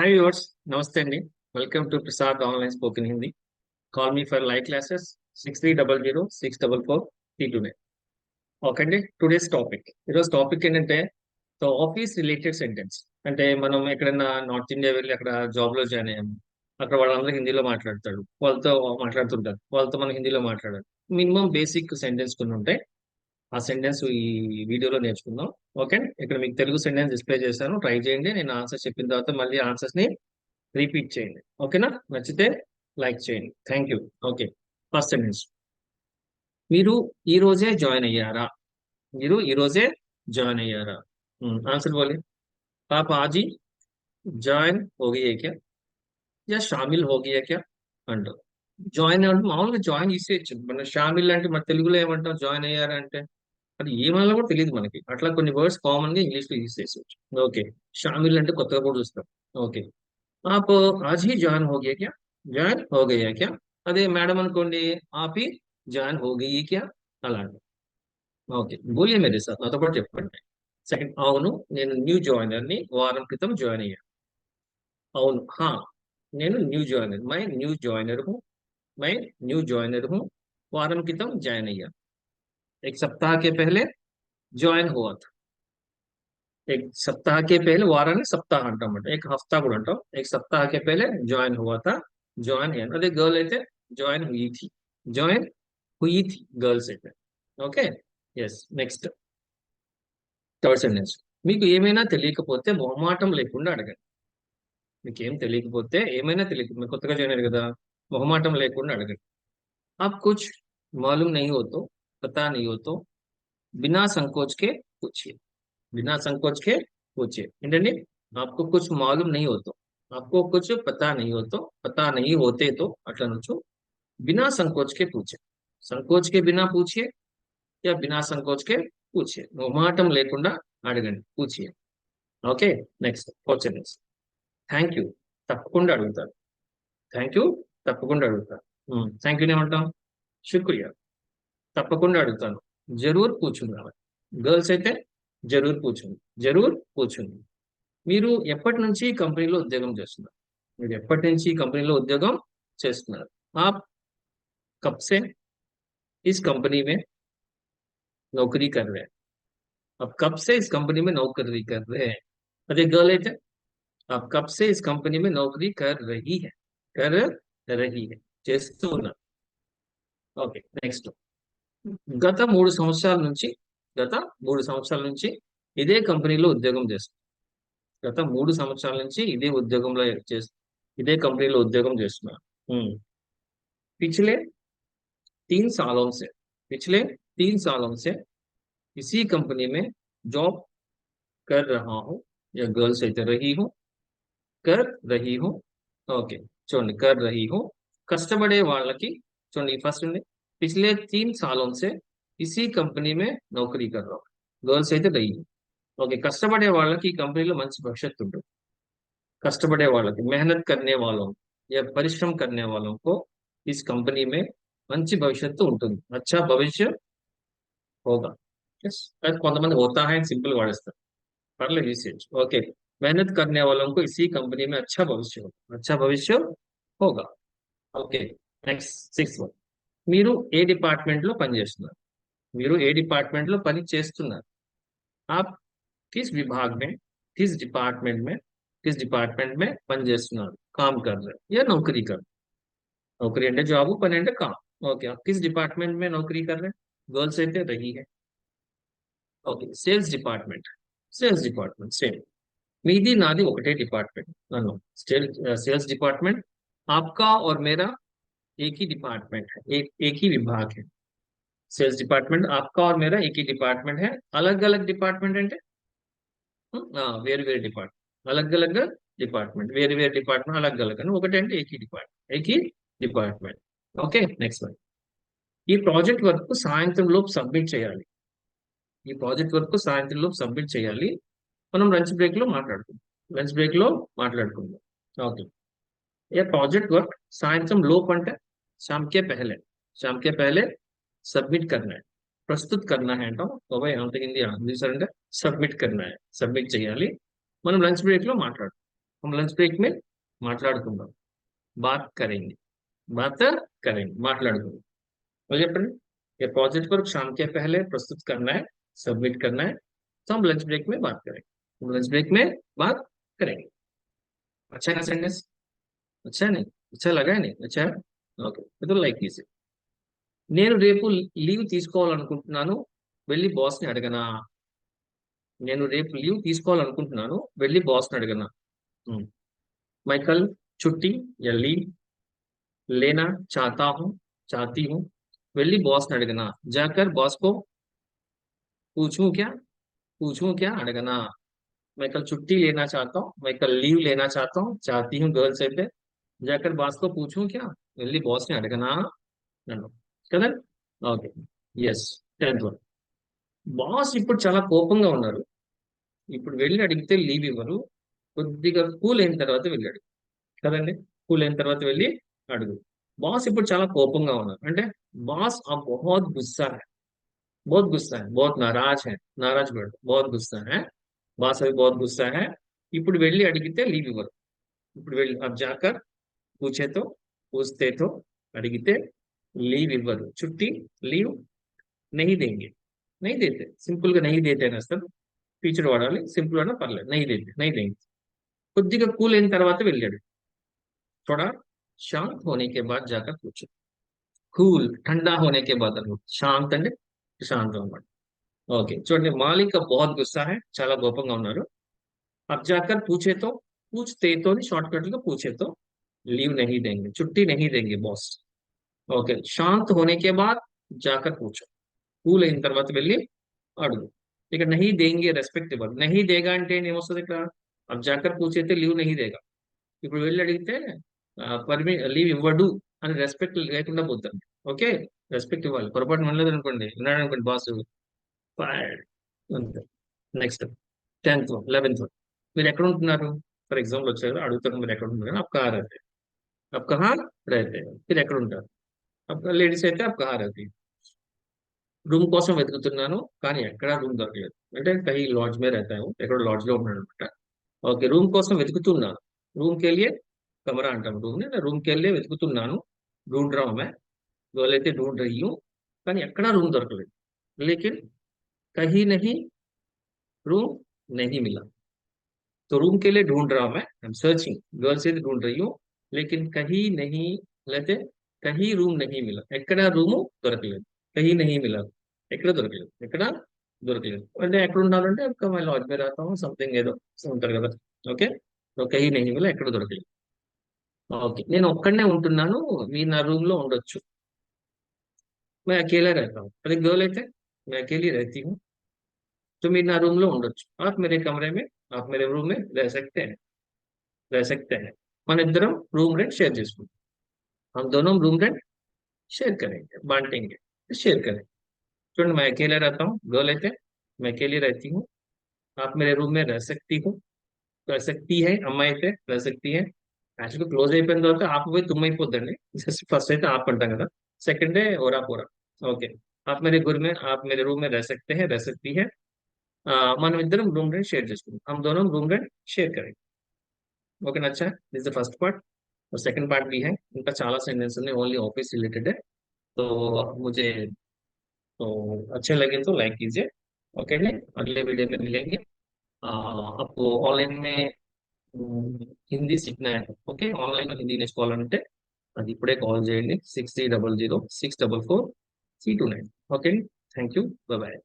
Hi viewers నమస్తే అండి. Welcome to Prasad online spoken Hindi call me for live classes six three double zero six double four three two nine okay అండి today's topic ఈరోజు topic ఏంటంటే so office related sentence అంటే మనం ఎక్కడైనా north India వెళ్ళి అక్కడ జాబ్లో join అయ్యాము అక్కడ వాళ్ళందరూ హిందీలో మాట్లాడతాడు వాళ్ళతో మాట్లాడుతుంటారు. వాళ్ళతో మనం హిందీలో మాట్లాడాలి. మినిమం బేసిక్ సెంటెన్స్ కొన్ని ఉంటాయి ఆ సెంటెన్స్ ఈ వీడియోలో నేర్చుకుందాం ఓకే ఇక్కడ మీకు తెలుగు సెంటెన్స్ డిస్ప్లే చేశాను ట్రై చేయండి నేను ఆన్సర్స్ చెప్పిన తర్వాత మళ్ళీ ఆన్సర్స్ ని రిపీట్ చేయండి ఓకేనా నచ్చితే లైక్ చేయండి thank you okay first sentence మీరు ఈ రోజే జాయిన్ అయ్యారా మీరు ఈ రోజే జాయిన్ అయ్యారా ఆన్సర్ बोले आप आज ही జాయిన్ हो गई है क्या या शामिल हो गई है क्या అంటారు జాయిన్ అంటే మామూలుగా జాయిన్ ఇచ్చేయచ్చు మన షామిల్ అంటే మన తెలుగులో ఏమంటాం జాయిన్ అయ్యారా అంటే అది ఏమన్నా కూడా తెలియదు మనకి. అట్లా కొన్ని వర్డ్స్ కామన్గా ఇంగ్లీష్లో యూజ్ చేసేవచ్చు ఓకే. షామిల్ అంటే కొత్తగా కూడా చూస్తాం. ఓకే. ఆప్ ఆజీ జాయిన్ హోగయా క్యా? జాయిన్ హోగయా క్యా? అదే మేడం అనుకోండి ఆపి జాయిన్ హోగయి క్యా? అలాంటి. ఓకే. బోలియా మేరే సార్ నాతో పాటు చెప్పండి. సెకండ్ అవును నేను న్యూ జాయినర్ని వారం క్రితం జాయిన్ అయ్యాను అవును హా నేను న్యూ జాయినర్ మై న్యూ జాయినర్ మై న్యూ జాయినర్ వారం క్రితం జాయిన్ అయ్యాను एक सप्ताह के पहले జాయిన్ हुआ था एक सप्ताह के पहले వారాన్ని సప్తాహ అంటాం అంటే एक हफ्ता కూడా అంటాం एक सप्ताह के पहले జాయిన్ हुआ था జాయిన్ అయ్యాను అదే గర్ల్ అయితే జాయిన్ हुई थी జాయిన్ हुई थी గర్ల్స్ అయితే okay yes next third sentence మీకు ఏమైనా తెలియకపోతే మొహమాటం లేకుండా అడగండి మీకు ఏం తెలియకపోతే ఏమైనా తెలియక మీరు కొత్తగా జాయిన్ అయ్యారు కదా మొహమాటం లేకుండా అడగండి आप कुछ मालूम नहीं हो तो पता नहीं हो तो बिना संकोच के पूछिए। बिना संकोच के पूछिए। इंटरने आपको कुछ मालूम नहीं हो तो आपको कुछ पता नहीं हो तो पता नहीं होते तो अटनचो बिना संकोच के पूछे సంకోచ్ కే బినా పూచియే యా బినా సంకోచ్ కే పూచియే మొహమాటం లేకుండా అడగండి పూచియే okay next question is thank you తప్పకుండా అడుగుతారు థ్యాంక్ యూ తప్పకుండా అడుగుతారు థ్యాంక్ యూ ఏమంటాం శుక్రియా తప్పకుండా అడుగుతాను జరూర్ పూచుందా గర్ల్స్ అయితే జరూర్ పూచుంది జరూర్ పూచుంది మీరు ఎప్పటి నుంచి ఈ కంపెనీలో ఉద్యోగం చేస్తున్నారు మీరు ఎప్పటి నుంచి ఈ కంపెనీలో ఉద్యోగం చేస్తున్నారు आप कब से इस कंपनी में नौकरी कर रहे हैं आप कब से इस कंपनी में नौकरी कर रहे हैं अरे गर्ल అయితే आप कब से इस कंपनी में नौकरी कर रही है कर रही है చేస్తూ ఉన్నారు ఓకే నెక్స్ట్ గత మూడు సంవత్సరాల నుంచి గత మూడు సంవత్సరాల నుంచి ఇదే కంపెనీలో ఉద్యోగం చేస్తుంది గత మూడు సంవత్సరాల నుంచి ఇదే ఉద్యోగంలో చేస్తు ఇదే కంపెనీలో ఉద్యోగం చేస్తున్నారు पिछले तीन सालों से पिछले तीन सालों से इसी कंपनी में जॉब कर रहा हूँ या गर्ल्स అయితే रही हूँ कर रही हूँ ఓకే చూడండి कर रही हूँ కష్టపడే వాళ్ళకి చూడండి ఫస్ట్ ఉంది पिछले तीन सालों से इसी कंपनी में नौकरी कर रहा हूँ गर्ल्स అయితే रही हूँ ఓకే కష్టపడే వాళ్ళకి ఈ కంపెనీలో మంచి భవిష్యత్తు ఉంటుంది కష్టపడే వాళ్ళకి मेहनत करने वालों या परिश्रम करने वालों को इस कंपनी में మంచి భవిష్యత్తు ఉంటుంది అచ్చా భవిష్య హోగా కొంతమంది హోతా है సింపుల్ వాడేస్తారు పర్లేదు యూసేజ్ ఓకే मेहनत करने वालों को इसी कंपनी में अच्छा भविष्य होगा अच्छा भविष्य होगा ఓకే నెక్స్ట్ సిక్స్ వన్ डिपार्टेंट पे डिपार्टेंट पे आप किस विभाग में किस डिपार्टमेंट में किस डिपार्टमेंट में पे काम कर रहे हैं या नौकरी कर नौकरी अंडे जॉब पन अंडे काम ओके आप किस डिपार्टमेंट में नौकरी कर रहे हैं गर्ल्स अंडे रही है okay sales department sales department same मीदी नादी डिपार्टमेंट नो सेल्स डिपार्टमेंट आपका और मेरा एक ही डिपार्टमेंट है एक एक ही विभाग है सेल्स डिपार्टमेंट आपका और मेरा एक ही डिपार्टमेंट है अलग अलग डिपार्टमेंट అంటే వేరు వేరు డిపార్ట్మెంట్ अलग अलग డిపార్ట్మెంట్ వేరు వేరు డిపార్ట్మెంట్ अलग अलग అని ఒకటి అంటే ఏకీ department ఏకీ department okay next one ఈ ప్రాజెక్ట్ వర్క్ సాయంత్రం లోపు సబ్మిట్ చేయాలి ఈ ప్రాజెక్ట్ వర్క్ సాయంత్రం లోపు సబ్మిట్ చేయాలి మనం లంచ్ బ్రేక్ లో మాట్లాడుకుందాం లంచ్ బ్రేక్ లో మాట్లాడుకుందాం ఓకే ये प्रोजेक्ट वर्क సాయంత్రం లోపు అంటే शाम के पहले, शाम के पहले सबमिट करना है। प्रस्तुत करना है तो, तो सबमिट करना है। सबमिट चेयर मन लंच ब्रेक हम लंच ब्रेक में माटड़क बात करेंगे। बात करेंगे। माटड़े ये प्रोजेक्ट पर शाम के पहले प्रस्तुत करना है। सबमिट करना है। तो हम लंच ब्रेक में बात करेंगे। हम लंच ब्रेक में बात करेंगे। अच्छा है ना सेंटेंस अच्छा नहीं? अच्छा लगा है नहीं? अच्छा है? ఓకే ఇది లైక్ ఈజీ నేను రేపు లీవ్ తీసుకోవాలనుకుంటున్నాను వెళ్ళి బాస్ని అడగనా నేను రేపు లీవ్ తీసుకోవాలనుకుంటున్నాను వెళ్ళి బాస్ని అడగనా मैं कल छुट्टी या लीव लेना चाहता हूँ चाहती हूँ వెళ్ళి బాస్ని అడగనా जाकर बॉस को पूछूं क्या पूछूं क्या అడగనా मैं कल छुट्टी लेना चाहता हूँ मैं कल लीव लेना चाहता हूँ चाहती हूँ गर्ल्स అయితే जाकर बॉस को पूछूं क्या వెళ్ళి బాస్ని అడగనా నన్ను కదా okay yes tenth one boss ఇప్పుడు చాలా కోపంగా ఉన్నారు ఇప్పుడు వెళ్ళి అడిగితే లీవ్ ఇవ్వరు కొద్దిగా కూల్ అయిన తర్వాత వెళ్ళి అడుగు కదండి కూల్ అయిన తర్వాత వెళ్ళి అడుగు బాస్ ఇప్పుడు చాలా కోపంగా ఉన్నారు అంటే బాస్ ఆ బహుత్ గుస్సా है बहुत गुस्सा है बहुत नाराज है नाराज वर्ड बहुत गुस्सा है బాస్ అవి बहुत गुस्सा है ఇప్పుడు వెళ్ళి అడిగితే లీవ్ ఇవ్వరు ఇప్పుడు వెళ్ళి अब जाकर पूछे तो पूछते तो అడిగితే లీవ్ ఇవ్వరు చుట్టి లీవ్ नहीं देंगे नहीं देते సింపుల్ గా नहीं देते అని వస్తారు ఫీచర్ వాడాలి సింపుల్ అయినా పర్లేదు नहीं देते नहीं देंगे కొద్దిగా కూల్ అయిన తర్వాత వెళ్ళాడు थोड़ा शांत होने के बाद जाकर पूछो కూల్ ठंडा होने के बाद అన్నమాట శాంత్ అంటే శాంతం అన్నమాట ఓకే చూడండి మాలిక బహుత్ గుస్సా है చాలా కోపంగా ఉన్నారు अब जाकर पूछे तो पूछते तो షార్ట్ కట్ గా पूछे तो लीव नहीं देंगे छुट्टी नहीं देंगे बॉस ఓకే శాంత్ होने के बाद जाकर पूछो కూల్ అయిన తర్వాత వెళ్ళి అడుగు ఇక నహీ దేంగే రెస్పెక్ట్ ఇవ్వాలి నహీ దేగా అంటే ఏమొస్తుంది ఇక్కడ अब जाकर पूछे तो లీవ్ నహీ దేగా ఇప్పుడు వెళ్ళి అడిగితే పర్మి లీవ్ ఇవ్వడు అని రెస్పెక్ట్ లేకుండా పోతాం ఓకే రెస్పెక్ట్ ఇవ్వాలి పొరపాటు మనలేదు అనుకోండి విన్నాడు అనుకోండి బాస్ అంతే next tenth one eleventh one మీరు ఎక్కడ ఉంటున్నారు ఫర్ ఎగ్జాంపుల్ వచ్చారు అడుగుతారు మీరు ఎక్కడ ఉంటున్నారు आप कहाँ रहते हैं आप कहाँ रहते हैं మీరు ఎక్కడ ఉంటారు లేడీస్ అయితే आप कहाँ रहती हैं రూమ్ కోసం వెతుకుతున్నాను కానీ ఎక్కడా రూమ్ దొరకలేదు అంటే కహీ లాడ్జ్ మీద रहता हूँ ఎక్కడ లాడ్జ్ లో ఉన్నాడు అనమాట ఓకే రూమ్ కోసం వెతుకుతున్నాను రూమ్ కి వెళ్ళి కమరా అంటాం రూమ్ ని రూమ్ కి వెళ్ళి వెతుకుతున్నాను ढूंढ रहा हूं मैं వాళ్ళైతే ढूंढ रही हूँ కానీ ఎక్కడా రూమ్ దొరకలేదు लेकिन कहीं नहीं रूम नहीं मिला तो रूम के लिए ढूंढ रहा हूं मैं आई एम सर्चिंग गर्ल से ढूंढ रही हूँ लेकिन कहीं नहीं लेते कहीं रूम नहीं मिला ఎక్కడ రూము దొరకలేదు कहीं नहीं मिला ఎక్కడ దొరకలేదు ఎక్కడ దొరకలేదు అంటే ఎక్కడ ఉన్నారంటే మళ్ళీ లాడ్జ్ మీద రాతాము సంథింగ్ ఏదో ఉంటారు కదా ఓకే సో కహీ నెహీ మిలా ఎక్కడ దొరకలేదు ఓకే నేను ఒక్కడనే ఉంటున్నాను మీరు నా రూమ్ లో ఉండొచ్చు मैं अकेला रहता हूँ अरे गर्ल అయితే मैं अकेली रहती हूँ तो మీరు నా రూమ్ లో ఉండొచ్చు आप मेरे कमरे में आप मेरे रूम में रह सकते हैं रह सकते हैं మన ఇద్దరం రూమ్ రెంట్ షేర్ చేసుకుంటాం हम दोनों रूम रेंट शेयर करेंगे बांटेंगे शेयर करेंगे చూడండి मैं अकेला रहता हूँ गर्ल అయితే मैं अकेली रहती हूँ आप मेरे रूम में रह सकती हूँ रह सकती है అమ్మాయి అయితే रह सकती है యాక్చువల్గా క్లోజ్ అయిపోయిన తర్వాత ఆప్ పోయి తుమ్మ అయిపోద్దండి జస్ట్ ఫస్ట్ అయితే ఆప్ అంటాం కదా సెకండ్ డే ఓరా పోరా ఓకే ఆప్ मेरे घर में आप मेरे रूम में रह सकते हैं रह सकती है మనం ఇద్దరం రూమ్ రెంట్ షేర్ చేసుకుందాం हम दोनों रूम रेंट शेयर करेंगे ओके अच्छा दिस द फर्स्ट पार्ट और सेकंड पार्ट भी है इनका చాలా सेंटेंस है ओनली ऑफिस रिलेटेड है तो मुझे तो अच्छे लगे तो लाइक कीजिए ओके अगले वीडियो में मिलेंगे आपको ऑनलाइन में హిందీ सीखना है ఓకే ఆన్లైన్ లో హిందీ నేర్చుకోవాలంటే అది ఇప్పుడే కాల్ చేయండి six three double zero six double four three two nine okay thank you bye